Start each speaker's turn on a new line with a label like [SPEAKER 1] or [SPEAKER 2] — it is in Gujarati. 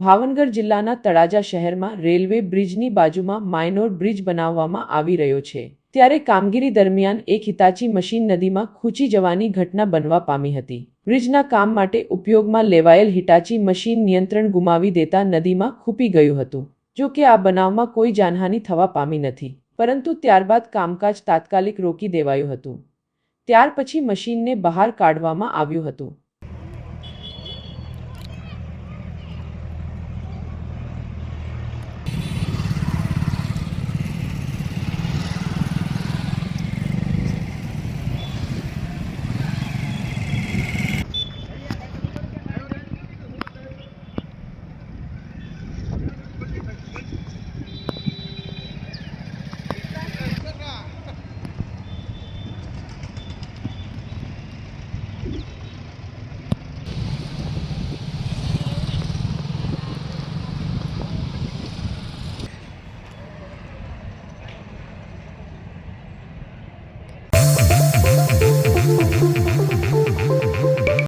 [SPEAKER 1] ભાવનગર જિલ્લાના તળાજા શહેરમાં રેલવે બ્રિજની બાજુમાં માઇનોર બ્રિજ બનાવવામાં આવી રહ્યો છે. ત્યારે કામગીરી દરમિયાન એક હિતાચી મશીન નદીમાં ખૂંચી જવાની ઘટના બનવા પામી હતી. બ્રિજના કામ માટે ઉપયોગમાં લેવાયેલ હિટાચી મશીન નિયંત્રણ ગુમાવી દેતા નદીમાં ખૂપી ગયું હતું. જો કે આ બનાવમાં કોઈ જાનહાનિ થવા પામી નથી, પરંતુ ત્યારબાદ કામકાજ તાત્કાલિક રોકી દેવાયું હતું. ત્યાર પછી મશીનને બહાર કાઢવામાં આવ્યું હતું.